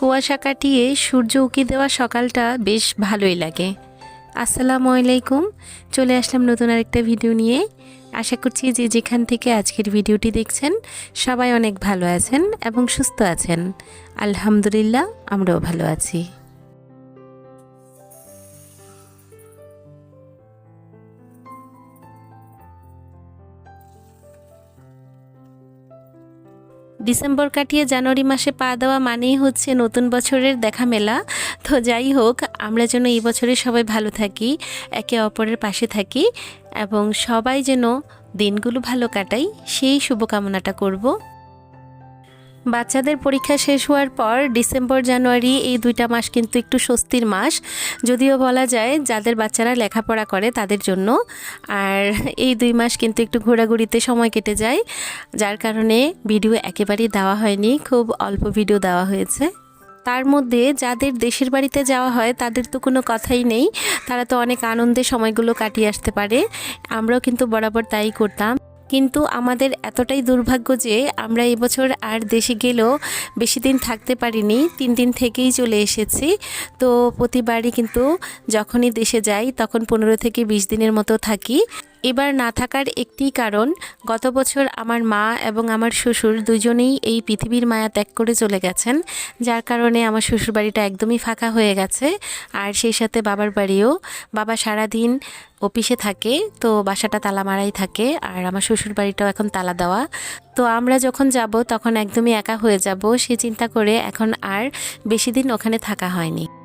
কুয়াশা কাটিয়ে সূর্য উঁকি দেওয়া সকালটা বেশ ভালোই লাগে। আসসালামু আলাইকুম। চলে আসলাম নতুন আরেকটা ভিডিও নিয়ে। আশা করছি যে যেখান থেকে আজকের ভিডিওটি দেখছেন, সবাই অনেক ভালো আছেন এবং সুস্থ আছেন। আলহামদুলিল্লাহ, আমরাও ভালো আছি। ডিসেম্বর কাটিয়ে জানুয়ারি মাসে পা দেওয়া মানেই হচ্ছে নতুন বছরের দেখা মেলা। তো যাই হোক, আমরা যেন এই বছরে সবাই ভালো থাকি, একে অপরের পাশে থাকি এবং সবাই যেন দিনগুলো ভালো কাটাই, সেই শুভকামনাটা করব। বাচ্চাদের পরীক্ষা শেষ হওয়ার পর ডিসেম্বর, জানুয়ারি এই দুইটা মাস কিন্তু একটু স্বস্তির মাস। যদিও বলা যায় যাদের বাচ্চারা লেখাপড়া করে তাদের জন্য। আর এই দুই মাস কিন্তু একটু ঘোরাঘুরিতে সময় কেটে যায়, যার কারণে ভিডিও একেবারেই দেওয়া হয়নি, খুব অল্প ভিডিও দেওয়া হয়েছে। তার মধ্যে যাদের দেশের বাড়িতে যাওয়া হয় তাদের তো কোনো কথাই নেই, তারা তো অনেক আনন্দে সময়গুলো কাটিয়ে আসতে পারে। আমরাও কিন্তু বরাবর তাই করতাম। কিন্তু আমাদের এতটাই দুর্ভাগ্য যে আমরা এবছর আর দেশে গেলেও বেশি দিন থাকতে পারিনি, তিন দিন থেকেই চলে এসেছি। তো প্রতিবারই কিন্তু যখনই দেশে যাই, তখন পনেরো থেকে বিশ দিনের মতো থাকি। এবার না থাকার একটি কারণ, গত বছর আমার মা এবং আমার শ্বশুর দুজনেই এই পৃথিবীর মায়া ত্যাগ করে চলে গেছেন, যার কারণে আমার শ্বশুর বাড়িটা একদমই ফাঁকা হয়ে গেছে। আর সেই সাথে বাবার বাড়িও। বাবা সারাদিন অফিসে থাকে, তো বাসাটা তালা মারাই থাকে, আর আমার শ্বশুর বাড়িটাও এখন তালা দেওয়া। তো আমরা যখন যাব, তখন একদমই একা হয়ে যাব, সে চিন্তা করে এখন আর বেশি দিন ওখানে থাকা হয়নি।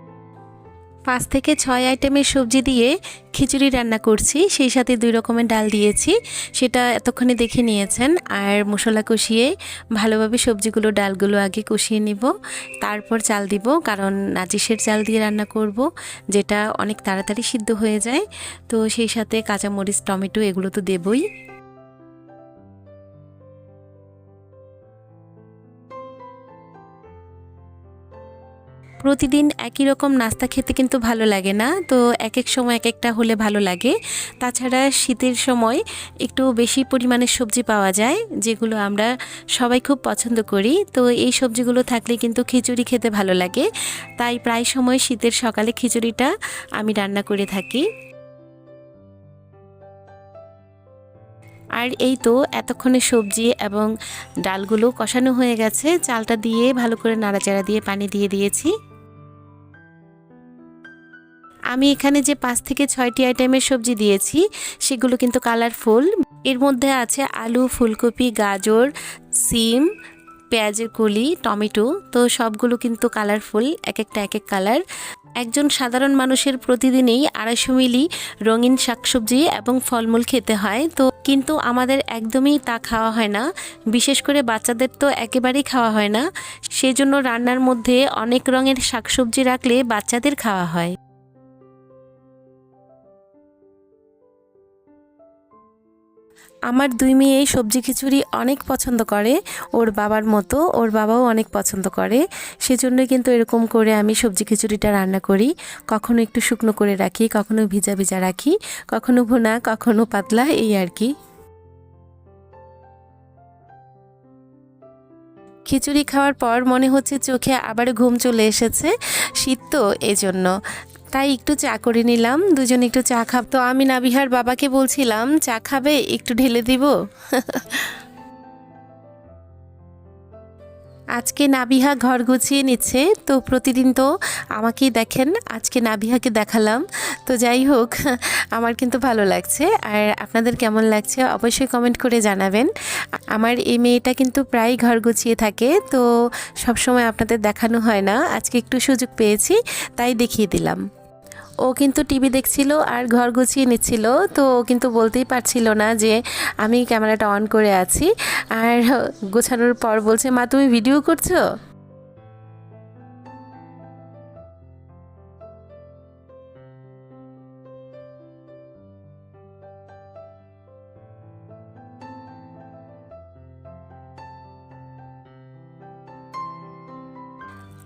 পাঁচ থেকে ছয় আইটেমের সবজি দিয়ে খিচুড়ি রান্না করছি। সেই সাথে দুই রকমের ডাল দিয়েছি। সেটা এতক্ষণে দেখে নিয়েছেন। আর মশলা কষিয়ে ভালোভাবে সবজিগুলো, ডালগুলো আগে কষিয়ে নিব। তারপর চাল দিব, কারণ নাচিসের চাল দিয়ে রান্না করব, যেটা অনেক তাড়াতাড়ি সিদ্ধ হয়ে যায়। তো সেই সাথে কাঁচামরিচ, টমেটো, এগুলো তো দেবই। প্রতিদিন একই রকম নাস্তা খেতে কিন্তু ভালো লাগে না। তো এক এক সময় এক একটা হলে ভালো লাগে। তাছাড়া শীতের সময় একটু বেশি পরিমাণে সবজি পাওয়া যায়, যেগুলো আমরা সবাই খুব পছন্দ করি। তো এই সবজিগুলো থাকলে কিন্তু খিচুড়ি খেতে ভালো লাগে। তাই প্রায় সময় শীতের সকালে খিচুড়িটা আমি রান্না করে থাকি। আর এই তো এতক্ষণে সবজি এবং ডালগুলো কষানো হয়ে গেছে। চালটা দিয়ে ভালো করে নাড়াচাড়া দিয়ে পানি দিয়ে দিয়েছি। আমি এখানে যে পাঁচ থেকে ছয়টি আইটেমের সবজি দিয়েছি, সেগুলো কিন্তু কালারফুল। এর মধ্যে আছে আলু, ফুলকপি, গাজর, সিম, পেঁয়াজের কলি, টমেটো, তো সবগুলো কিন্তু কালারফুল এক একটা এক এক কালার। একজন সাধারণ মানুষের প্রতিদিনই আড়াইশো মিলি রঙিন শাকসবজি এবং ফলমূল খেতে হয়, তো কিন্তু আমাদের একদমই তা খাওয়া হয় না। বিশেষ করে বাচ্চাদের তো একেবারেই খাওয়া হয় না। সেজন্য রান্নার মধ্যে অনেক রঙের শাকসবজি রাখলে বাচ্চাদের খাওয়া হয়। আমার দুই মেয়ে সবজি খিচুড়ি অনেক পছন্দ করে। ওর বাবার মতো, ওর বাবাও অনেক পছন্দ করে। সেজন্য কিন্তু এরকম করে আমি সবজি খিচুড়িটা রান্না করি। কখনো একটু শুকনো করে রাখি, কখনো ভিজা ভিজা রাখি, কখনো ভুনা, কখনো পাতলা, এই আর কি। খিচুড়ি খাওয়ার পর মনে হচ্ছে চোখে আবার ঘুম চলে এসেছে। শীত তো, এজন্য। তাই একটু চা করে নিলাম। দুজন একটু চা খাব। তো আমি নাবিহার বাবাকে বলছিলাম, চা খাবে? একটু ঢেলে দিব? আজকে নাবিহা ঘর গুছিয়ে নিচ্ছে। তো প্রতিদিন তো আমাকেই দেখেন, আজকে নাবিহাকে দেখালাম। তো যাই হোক, আমার কিন্তু ভালো লাগছে। আর আপনাদের কেমন লাগছে অবশ্যই কমেন্ট করে জানাবেন। আমার এই মেয়েটা কিন্তু প্রায় ঘর গুছিয়ে থাকে, তো সবসময় আপনাদের দেখানো হয় না। আজকে একটু সুযোগ পেয়েছি, তাই দেখিয়ে দিলাম। ও কিন্তু টিভি দেখছিল আর ঘর গুছিয়ে নিচ্ছিল, তো ও কিন্তু বলতেই পারছিল না যে আমি ক্যামেরাটা অন করে আছি। আর গোছানোর পর বলছে, মা, তুমি ভিডিও করছ?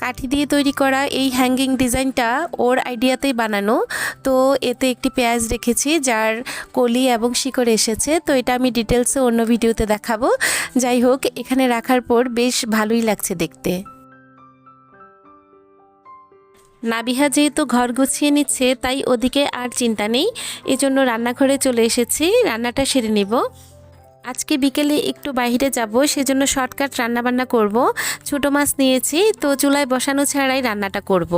কাঠি দিয়ে তৈরি করা এই হ্যাঙ্গিং ডিজাইনটা ওর আইডিয়াতেই বানানো। তো এতে একটি পেঁয়াজ রেখেছি, যার কলি এবং শিকড় এসেছে। তো এটা আমি ডিটেলসে অন্য ভিডিওতে দেখাবো। যাই হোক, এখানে রাখার পর বেশ ভালোই লাগছে দেখতে। নাবিহা যেহেতু ঘর গুছিয়ে নিচ্ছে, তাই ওদিকে আর চিন্তা নেই। এজন্য রান্নাঘরে চলে এসেছি। রান্নাটা সেরে নিব। আজকে বিকেলে একটু বাইরে যাব, সেজন্য শর্টকাট রান্নাবান্না করব। ছোটো মাছ নিয়েছি, তো চুলায় বসানো ছাড়াই রান্নাটা করব।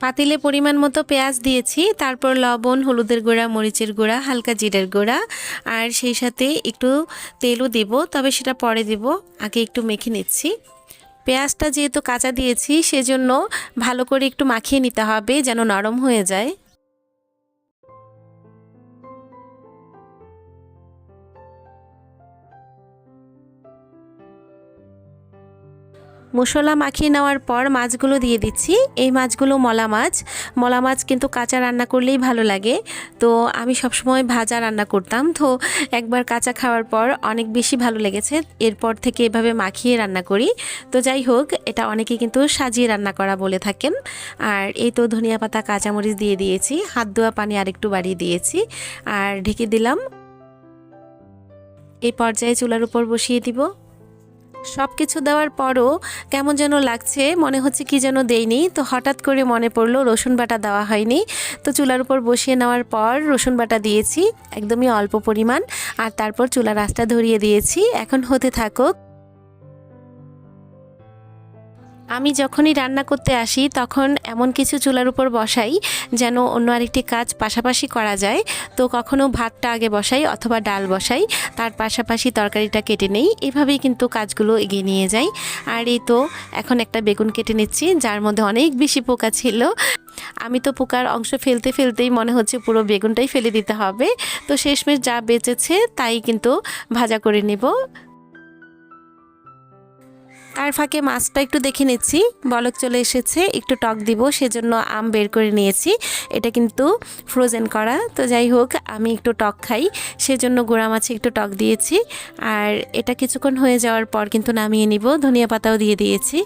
পাতিলে পরিমাণ মতো পেঁয়াজ দিয়েছি, তারপর লবণ, হলুদের গুঁড়া, মরিচের গুঁড়া, হালকা জিরের গুঁড়া, আর সেই সাথে একটু তেলও দেব, তবে সেটা পরে দেব, আগে একটু মেখে নিচ্ছি। পেঁয়াজটা যেহেতু কাঁচা দিয়েছি, সেজন্য ভালো করে একটু মাখিয়ে নিতে হবে, যেন নরম হয়ে যায়। মশলা মাখিয়ে নেওয়ার পর মাছগুলো দিয়ে দিচ্ছি। এই মাছগুলো মলা মাছ। মলা মাছ কিন্তু কাঁচা রান্না করলেই ভালো লাগে। তো আমি সবসময় ভাজা রান্না করতাম। তো একবার কাঁচা খাওয়ার পর অনেক বেশি ভালো লেগেছে। এরপর থেকে এভাবে মাখিয়ে রান্না করি। তো যাই হোক, এটা অনেকে কিন্তু সাজিয়ে রান্না করা বলে থাকেন। আর এই তো ধনিয়া পাতা, কাঁচামরিচ দিয়ে দিয়েছি। হাত ধোয়া পানি আরেকটু বাড়িয়ে দিয়েছি। আর ঢেকে দিলাম। এই পর্যায়ে চুলার উপর বসিয়ে দিব। সব কিছু দেওয়ার পরও কেমন যেন লাগছে, মনে হচ্ছে কি যেন দেইনি। তো হঠাৎ করে মনে পড়ল রসুন বাটা দেওয়া হয়নি। তো চুলার উপর বসিয়ে নেওয়ার পর রসুন বাটা দিয়েছি, একদমই অল্প পরিমাণ। আর তারপর চুলার রাস্তা ধরিয়ে দিয়েছি। এখন হতে থাকুক আমি যখনই রান্না করতে আসি, তখন এমন কিছু চুলার উপর বসাই যেন অন্য আরেকটি কাজ পাশাপাশি করা যায়। তো কখনো ভাতটা আগে বসাই অথবা ডাল বসাই, তার পাশাপাশি তরকারিটা কেটে নেই। এভাবেই কিন্তু কাজগুলো এগিয়ে নিয়ে যাই। আর এই তো এখন একটা বেগুন কেটে নিচ্ছি, যার মধ্যে অনেক বেশি পোকা ছিল। আমি তো পোকার অংশ ফেলতে ফেলতেই মনে হচ্ছে পুরো বেগুনটাই ফেলে দিতে হবে। তো শেষমেশ যা বেঁচেছে, তাই কিন্তু ভাজা করে নেব। তার ফাঁকে মাছটা একটু দেখে নিচ্ছি। বলক চলে এসেছে, একটু টক দিব, সেজন্য আম বের করে নিয়েছি। এটা কিন্তু ফ্রোজেন করা, তো যাই হোক, আমি একটু টক খাই, সেজন্য গোড়া মাছে একটু টক দিয়েছি। আর এটা কিছুক্ষণ হয়ে যাওয়ার পর কিন্তু নামিয়ে নিব, ধনিয়া পাতাও দিয়ে দিয়েছি।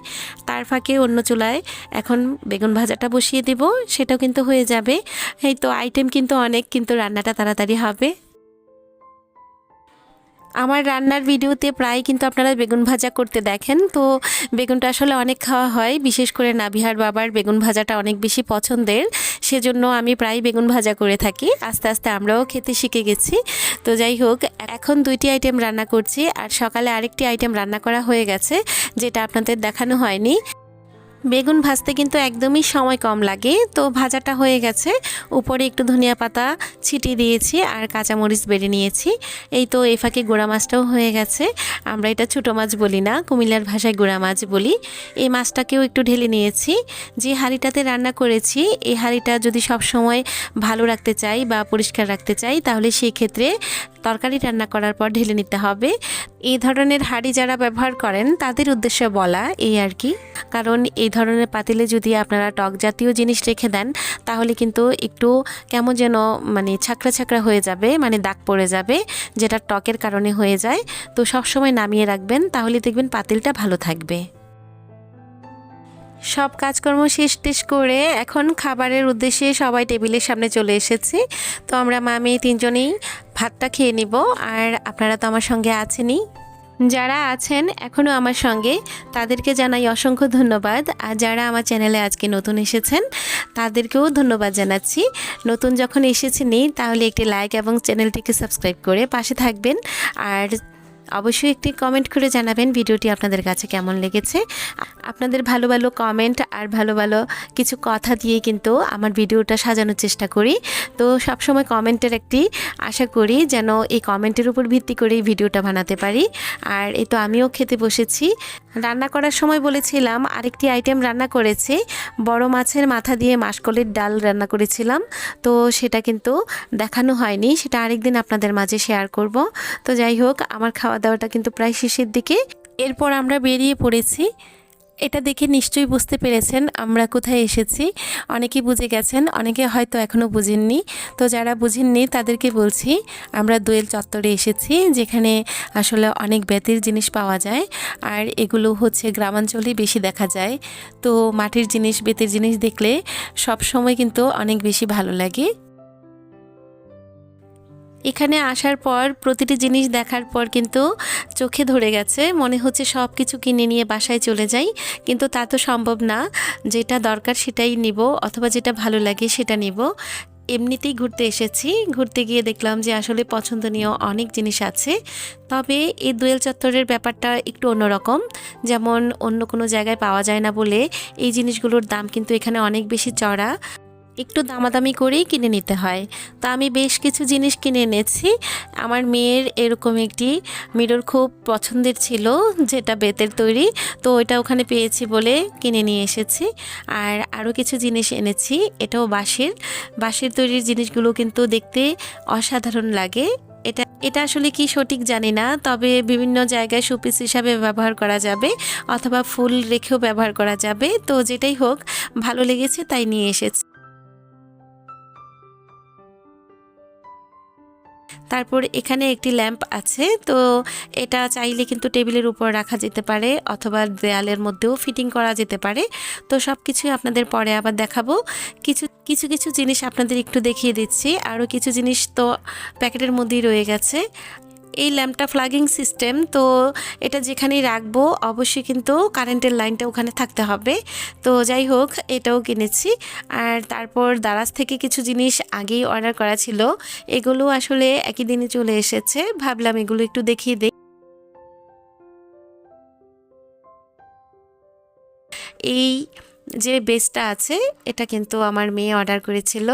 তার ফাঁকে অন্য চুলায় এখন বেগুন ভাজাটা বসিয়ে দিব, সেটাও কিন্তু হয়ে যাবে। এই তো আইটেম কিন্তু অনেক, কিন্তু রান্নাটা তাড়াতাড়ি হবে। আমার রান্নার ভিডিওতে প্রায় কিন্তু আপনারা বেগুন ভাজা করতে দেখেন। তো বেগুনটা আসলে অনেক খাওয়া হয়, বিশেষ করে নাবিহার বাবার বেগুন ভাজাটা অনেক বেশি পছন্দের। সেজন্য আমি প্রায় বেগুন ভাজা করে থাকি। আস্তে আস্তে আমরাও খেতে শিখে গেছি। তো যাই হোক, এখন দুইটি আইটেম রান্না করছি। আর সকালে আরেকটি আইটেম রান্না করা হয়ে গেছে, যেটা আপনাদের দেখানো হয়নি। বেগুন ভাজতে কিন্তু একদমই সময় কম লাগে। তো ভাজাটা হয়ে গেছে। উপরে একটু ধনিয়া পাতা ছিটিয়ে দিয়েছি আর কাঁচামরিচ বেড়ে নিয়েছি। এই তো এ ফাঁকে গোড়া মাছটাও হয়ে গেছে। আমরা এটা ছোটো মাছ বলি না, কুমিল্লার ভাষায় গোড়া মাছ বলি। এই মাছটাকেও একটু ঢেলে নিয়েছি। যে হাঁড়িটাতে রান্না করেছি, এই হাঁড়িটা যদি সব সময় ভালো রাখতে চাই বা পরিষ্কার রাখতে চাই, তাহলে সেই ক্ষেত্রে তরকারি রান্না করার পর ঢেলে নিতে হবে। এই ধরনের হাঁড়ি যারা ব্যবহার করেন, তাদের উদ্দেশ্যে বলা এই আর কি। কারণ এই ধরনের পাতিলে যদি আপনারা টক জাতীয় জিনিস রেখে দেন, তাহলে কিন্তু একটু কেমন যেন মানে ছাকড়া ছাকড়া হয়ে যাবে মানে দাগ পড়ে যাবে, যেটা টকের কারণে হয়ে যায়। তো সবসময় নামিয়ে রাখবেন, তাহলে দেখবেন পাতিলটা ভালো থাকবে। সব কাজকর্ম শেষ টেস করে এখন খাবারের উদ্দেশ্যে সবাই টেবিলের সামনে চলে এসেছি। তো আমরা মামি তিনজনেই ভাতটা খেয়ে নিব। আর আপনারা তো আমার সঙ্গে আছেনই। যারা আছেন এখনও আমার সঙ্গে, তাদেরকে জানাই অসংখ্য ধন্যবাদ। আর যারা আমার চ্যানেলে আজকে নতুন এসেছেন, তাদেরকেও ধন্যবাদ জানাচ্ছি। নতুন যখন এসেছেনই, তাহলে একটি লাইক এবং চ্যানেলটিকে সাবস্ক্রাইব করে পাশে থাকবেন। আর অবশ্যই একটি কমেন্ট করে জানাবেন ভিডিওটি আপনাদের কাছে কেমন লেগেছে। আপনাদের ভালো ভালো কমেন্ট আর ভালো ভালো কিছু কথা দিয়ে কিন্তু আমার ভিডিওটা সাজানোর চেষ্টা করি। তো সবসময় কমেন্টের একটি আশা করি যেন এই কমেন্টের উপর ভিত্তি করেই ভিডিওটা বানাতে পারি। আর এ তো আমিও খেতে বসেছি। রান্না করার সময় বলেছিলাম, আরেকটি আইটেম রান্না করেছি। বড় মাছের মাথা দিয়ে মাসকলের ডাল রান্না করেছিলাম। তো সেটা কিন্তু দেখানো হয়নি, সেটা আরেকদিন আপনাদের মাঝে শেয়ার করব। তো যাই হোক, আমার খাওয়া দাওয়াটা কিন্তু প্রায় শেষের দিকে। এরপর আমরা বেরিয়ে পড়েছি। এটা দেখে নিশ্চয়ই বুঝতে পেরেছেন, আমরা কোথায় এসেছি। অনেকে বুঝে গেছেন, অনেকে হয়তো এখনও বুঝেননি। তো যারা বুঝেননি, তাদেরকে বলছি, আমরা দোয়েল চত্বরে এসেছি, যেখানে আসলে অনেক বেতের জিনিস পাওয়া যায়। আর এগুলো হচ্ছে গ্রামাঞ্চলেই বেশি দেখা যায়। তো মাটির জিনিস, বেতের জিনিস দেখলে সব সময় কিন্তু অনেক বেশি ভালো লাগে। এখানে আসার পর, প্রতিটি জিনিস দেখার পর কিন্তু চোখে ধরে গেছে। মনে হচ্ছে সব কিছু কিনে নিয়ে বাসায় চলে যাই, কিন্তু তা তো সম্ভব না। যেটা দরকার সেটাই নিব, অথবা যেটা ভালো লাগে সেটা নিব। এমনিতেই ঘুরতে এসেছি। ঘুরতে গিয়ে দেখলাম যে আসলে পছন্দনীয় অনেক জিনিস আছে। তবে এই দোয়েল চত্বরের ব্যাপারটা একটু অন্যরকম। যেমন অন্য কোনো জায়গায় পাওয়া যায় না বলে এই জিনিসগুলোর দাম কিন্তু এখানে অনেক বেশি চড়া। একটু দামাদামি করেই কিনে নিতে হয়। তো আমি বেশ কিছু জিনিস কিনে এনেছি। আমার মেয়ের এরকম একটি মিরর খুব পছন্দের ছিল, যেটা বেতের তৈরি। তো ওইটা ওখানে পেয়েছি বলে কিনে নিয়ে এসেছি। আর আরও কিছু জিনিস এনেছি, এটাও বাঁশের। বাঁশের তৈরির জিনিসগুলো কিন্তু দেখতে অসাধারণ লাগে। এটা এটা আসলে কি সঠিক জানি না, তবে বিভিন্ন জায়গায় শোপিস হিসাবে ব্যবহার করা যাবে অথবা ফুল রেখেও ব্যবহার করা যাবে। তো যেটাই হোক, ভালো লেগেছে তাই নিয়ে এসেছি। তারপর এখানে একটি ল্যাম্প আছে, তো এটা চাইলে কিন্তু টেবিলের উপর রাখা যেতে পারে অথবা দেয়ালের মধ্যেও ফিটিং করা যেতে পারে। তো সব কিছুই আপনাদের পরে আবার দেখাবো। কিছু কিছু কিছু জিনিস আপনাদের একটু দেখিয়ে দিচ্ছি। আরও কিছু জিনিস তো প্যাকেটের মধ্যেই রয়ে গেছে। এই ল্যাম্পটা ফ্লাগিং সিস্টেম, তো এটা যেখানেই রাখব অবশ্যই কিন্তু কারেন্টের লাইনটা ওখানে থাকতে হবে। তো যাই হোক, এটাও কিনেছি। আর তারপর দারাজ থেকে কিছু জিনিস আগেই অর্ডার করা ছিল, এগুলো আসলে একই দিনে চলে এসেছে। ভাবলাম এগুলো একটু দেখিয়ে দিই। এই যে বেসটা আছে, এটা কিন্তু আমার মেয়ে অর্ডার করেছিল।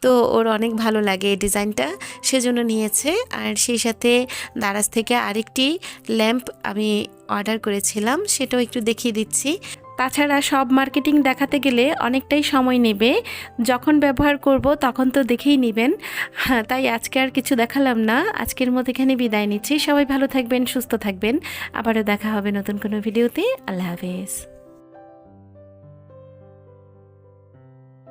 তো ওর অনেক ভালো লাগে এই ডিজাইনটা, সেজন্য নিয়েছে। আর সেই সাথে দারাজ থেকে আরেকটি ল্যাম্প আমি অর্ডার করেছিলাম, সেটাও একটু দেখিয়ে দিচ্ছি। তাছাড়া সব মার্কেটিং দেখাতে গেলে অনেকটাই সময় নেবে। যখন ব্যবহার করব তখন তো দেখেই নেবেন। হ্যাঁ তাই আজকে আর কিছু দেখালাম না। আজকের মতো এখানে বিদায় নিচ্ছি। সবাই ভালো থাকবেন, সুস্থ থাকবেন। আবারও দেখা হবে নতুন কোনো ভিডিওতে। আল্লাহ হাফেজ।